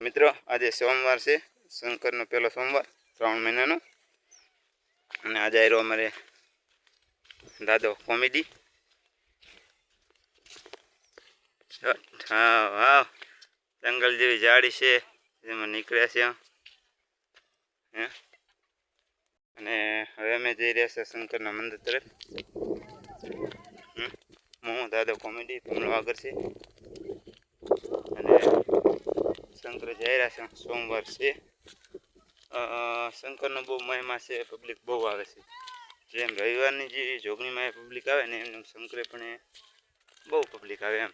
મિત્રો, આજે સોમવાર છે. શંકરનો પહેલો સોમવાર, શ્રાવણ મહિનાનો. અને આજે આવ્યો અમારે દાદો કોમેડી. હા, વાવ. જંગલ જેવી જાડી છે. જેમાં નીકળ્યા છે હે? અને હવે અમે જઈ રહ્યા છે શંકરના મંદિર તરફ. હું, દાદો કોમેડી ભમલો આગળ છે. શંકર જઈ છે સોમવાર છે. શંકરનો બહુ મહિમા છે પબ્લિક બહુ આવે છે. જેમ રવિવારની જે જોગણીમાં પબ્લિક આવે ને એમ શંકરે પણ બહુ પબ્લિક આવે એમ.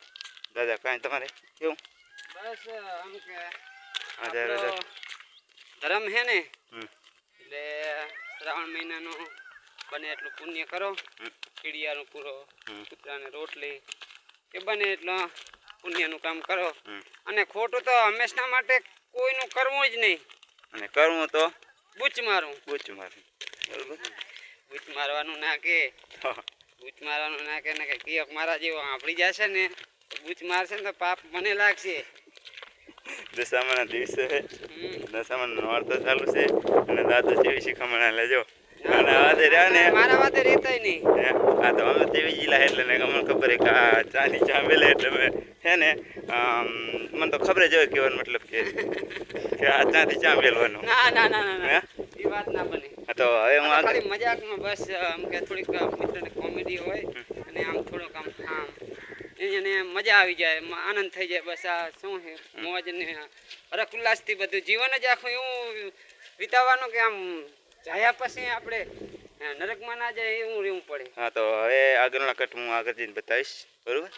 દાદા કાંઈ તમારે કેવું? બસ આમ કે આપણો ધર્મ હે ને એટલે શ્રાવણ મહિનાનું બને એટલું પુણ્ય કરો. ચીડિયાનો પૂરો. કૂતરાને રોટલી કે બને એટલું પુણ્યનું કામ કરો. અને ખોટું તો હંમેશા માટે કોઈનું કરવું જ નહીં. અને કરવું તો બૂચ મારું. બૂચ મારું. બરોબર? બૂચ મારવાનું ના કે. બૂચ મારવાનું ના કે ને કે કિયક મારા જેવો આંભળી જશે ને બૂચ મારશે ને તો પાપ મને લાગશે. દશામાના દિવસે છે નોર તો ચાલુ છે અને દાદા જેવી શીખામણા લેજો. અને આજે મારા વાતે રહેતાય નહીં. આ તો અમે તેવી જિલ્લા એટલે ને ખબર છે આ ચાની ચા મેલે એટલે હે ને મને તો ખબર જ હોય કેવાનું મતલબ કે આ ચાથી ચા મેલવાનું. ના ના ના ના એ વાત ના બને. તો હવે હું આગળ મજાકમાં બસ આમ કે થોડીક મિત્રને કોમેડી હોય અને આમ થોડોક આમ આમ એને મજા આવી જાય આનંદ થઈ જાય બસ આ શું છે મોજ ને હરખ ઉલ્લાસથી બધું જીવન જ આખું એવું વિતાવવાનું કે આમ જાયા પછી આપણે નરકમાં ના જાય એવું રહેવું પડે. હા, તો હવે આગળના કટ હું આગળ જઈને બતાવીશ. બરોબર?